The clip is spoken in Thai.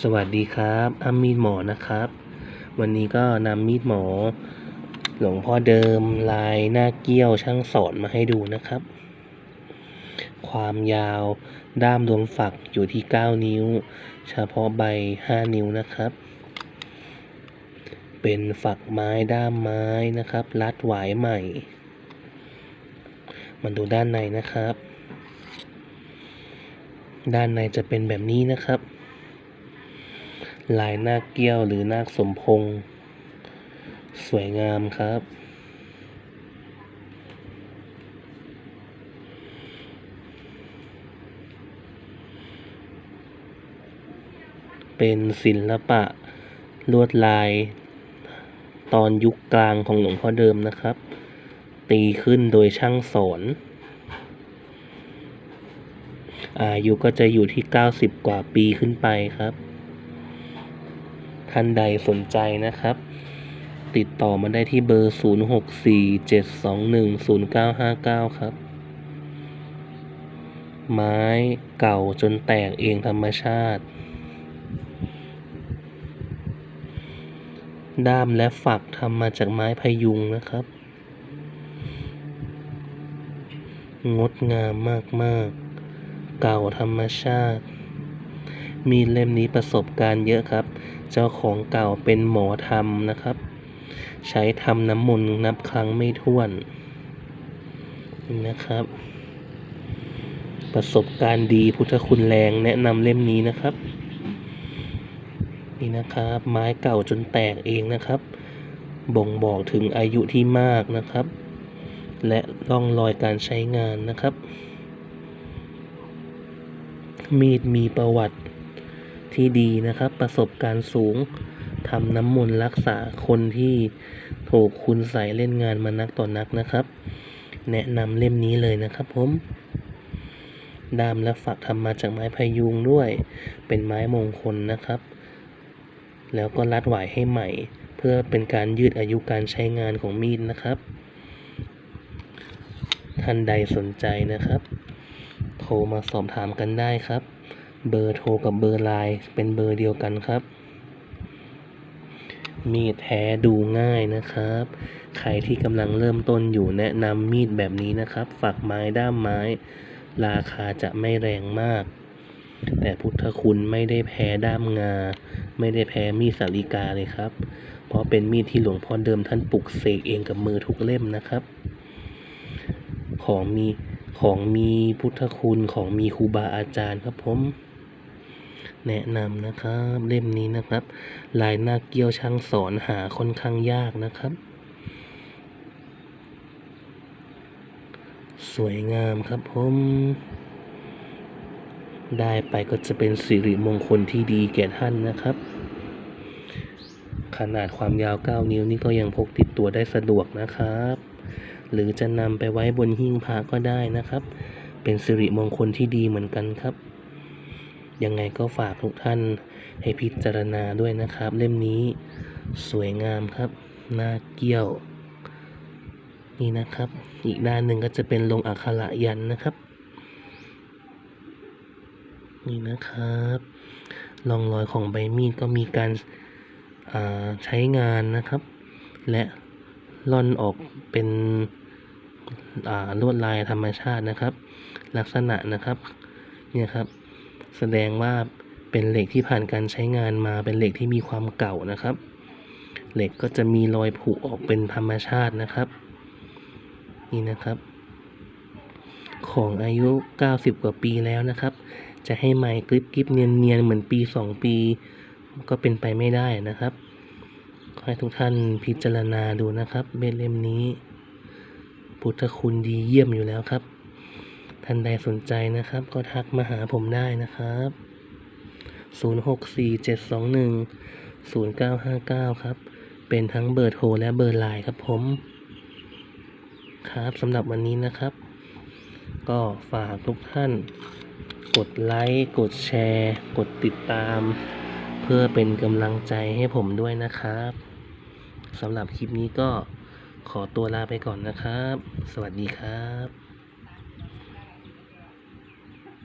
สวัสดีครับอ้ำมีดหมอนะครับ วันนี้ก็นำมีดหมอ หลวงพ่อเดิมลายหน้าเกี้ยวช่างสอนมาให้ดูนะครับ ความยาวด้ามรวมฝักอยู่ที่ 9 นิ้ว เฉพาะใบ 5 นิ้วนะครับ เป็นฝักไม้ด้ามไม้นะครับ รัดหวายใหม่มาดูด้านในนะครับ ด้านในจะเป็นแบบนี้นะครับ ลายนาคเกี้ยวหรือนาคสมพงษ์สวยงามครับ เป็นศิลปะลวดลาย ตอนยุคกลางของหลวงพ่อเดิมนะครับ ตีขึ้นโดยช่างสอนอายุก็จะอยู่ที่ 90 กว่าปีขึ้นไปครับ ท่านใดสนใจนะครับ ติดต่อมาได้ที่เบอร์ 0647210959 ครับ ไม้เก่าจนแตกเองธรรมชาติ ด้ามและฝักทำมาจากไม้พยุงนะครับ งดงามมาก ๆ เก่าธรรมชาติ มีดเล่มนี้ประสบการณ์เยอะครับ เจ้าของเก่าเป็นหมอธรรมนะครับ ใช้ทำน้ำมนต์นับครั้งไม่ถ้วนนะครับ ประสบการณ์ดีพุทธคุณแรงแนะนำเล่มนี้นะครับ นี่นะครับไม้เก่าจนแตกเองนะครับ บ่งบอกถึงอายุที่มากนะครับ และร่องรอยการใช้งานนะครับมีดมีประวัติ ที่ดีนะครับ ประสบการณ์สูงทำน้ำมนต์รักษาคนที่ถูกคุณใส่เล่นงานมานักต่อนนักนะครับ แนะนำเล่มนี้เลยนะครับผมดามและฝักทำมาจากไม้พยุงด้วย เป็นไม้มงคลนะครับ แล้วก็รัดหวายให้ใหม่ เพื่อเป็นการยืดอายุการใช้งานของมีดนะครับ ท่านใดสนใจนะครับ โทรมาสอบถามกันได้ครับ เบอร์โทรกับเบอร์ไลน์เป็นเบอร์เดียวกันครับ มีดแท้ดูง่ายนะครับ ใครที่กำลังเริ่มต้นอยู่แนะนำมีดแบบนี้นะครับ ฝักไม้ด้ามไม้ ราคาจะไม่แรงมาก แต่พุทธคุณไม่ได้แพ้ด้ามงา ไม่ได้แพ้มีดสาลิกาเลยครับ เพราะเป็นมีดที่หลวงพ่อเดิมท่านปลุกเสกเองกับมือทุกเล่มนะครับ ของมีของมีพุทธคุณของมีครูบาอาจารย์ครับผม แนะนำนะครับเล่มนี้นะครับ ลายหน้าเกี้ยวช่างสอนหาค่อนข้างยากนะครับ สวยงามครับผมได้ไปก็จะเป็นสิริมงคลที่ดีแก่ท่านนะครับ ขนาดความยาว 9 นิ้วนี่ก็ยังพกติดตัวได้สะดวกนะครับ หรือจะนำไปไว้บนหิ้งพระก็ได้นะครับ เป็นสิริมงคลที่ดีเหมือนกันครับ ยังไงก็ฝากทุกท่านให้พิจารณาด้วยนะครับ เล่มนี้สวยงามครับ หน้าเกี้ยว นี่นะครับ อีกด้านหนึ่งก็จะเป็นลงอักขระยันนะครับ นี่นะครับร่องรอยของใบมีดก็มีการาใช้งานนะครับ และล่อนออกเป็นลวดลายธรรมชาตินะครับ ลักษณะนะครับ เนี่ยครับ แสดงว่าเป็นเหล็กที่ผ่านการใช้งานมาเป็นเหล็กที่มีความเก่านะครับ เหล็กก็จะมีรอยผุออกเป็นธรรมชาตินะครับ นี่นะครับ ของอายุ 90 กว่าปีแล้วนะครับ จะให้ไม้กริบกริบเนียนเนียนเหมือนปี 2 ปี ก็เป็นไปไม่ได้นะครับขอให้ทุกท่านพิจารณาดูนะครับเบ็ดเล่มนี้ พุทธคุณดีเยี่ยมอยู่แล้วครับ ท่านใดสนใจนะครับ ก็ทักมาหาผมได้นะครับ 0647210959 ครับ เป็นทั้งเบอร์โทรและเบอร์ไลน์ครับผม ครับสำหรับวันนี้นะครับ ก็ฝากทุกท่านกดไลค์ กดแชร์ กดติดตาม เพื่อเป็นกำลังใจให้ผมด้วยนะครับสำหรับคลิปนี้ก็ขอตัวลาไปก่อนนะครับ สวัสดีครับ